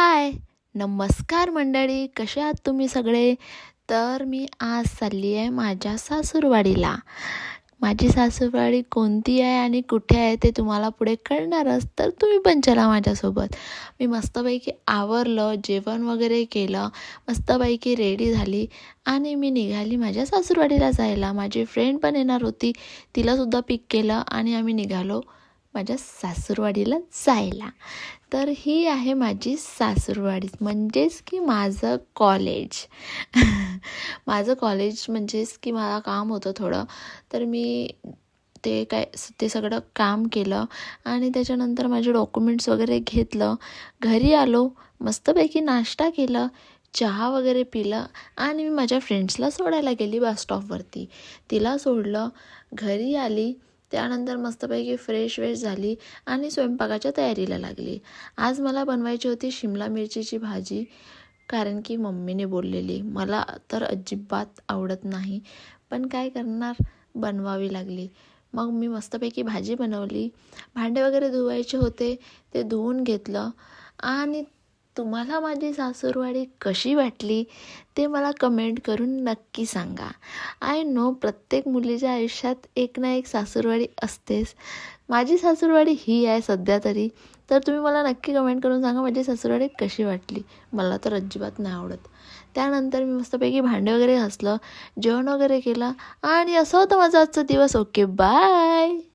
हाय नमस्कार मंडळी कसे आहात तुम्ही सगळे? तर मी आज चालली आहे माझ्या सासूरवाडीला. माझी सासूरवाडी कोणती आहे आणि कुठे आहे ते तुम्हाला पुढे कळणारच तर तुम्ही पण चला माझ्यासोबत. मी मस्तपैकी आवरलं जेवण वगैरे केलं मस्तपैकी रेडी झाली आणि मी निघाली माझ्या सासूरवाडीला जायला. माझी फ्रेंड पण येणार होती तिलासुद्धा पिक केलं आणि आम्ही निघालो. माझ्या सासूरवाडीला जायला. तर ही आहे माझी सासूरवाडी. म्हणजेच की माझं कॉलेज माझं कॉलेज म्हणजेच की मला काम होतं थोडं. तर मी ते काय ते सगळं काम केलं आणि त्याच्यानंतर माझे डॉक्युमेंट्स वगैरे घेतलं. घरी आलो मस्तपैकी नाश्ता केलं चहा वगैरे पिलं आणि मी माझ्या फ्रेंड्सला सोडायला गेली बस स्टॉपवरती तिला सोडलं घरी आली त्यानंतर मस्तपैकी फ्रेश वेश झाली आणि स्वयंपाकाच्या तयारीला लागली. आज मला बनवायची होती शिमला मिरचीची भाजी कारण की मम्मीने बोललेली मला तर अजिबात आवडत नाही पण काय करणार? बनवावी लागली. मग मी मस्तपैकी भाजी बनवली. भांडे वगैरे धुवायचे होते ते धुवून घेतलं आणि तुम्हाला माझी सासूरवाडी कशी वाटली ते मला कमेंट करून नक्की सांगा. आय नो प्रत्येक मुलीच्या आयुष्यात एक ना एक सासूरवाडी असतेच. माझी सासूरवाडी ही आहे सध्या तरी. तर तुम्ही मला नक्की कमेंट करून सांगा माझी सासूरवाडी कशी वाटली. मला तर अजिबात नाही आवडत. त्यानंतर मी मस्तपैकी भांडे वगैरे घासलं जेवण वगैरे केलं आणि असं होतं माझा आजचा दिवस. Okay bye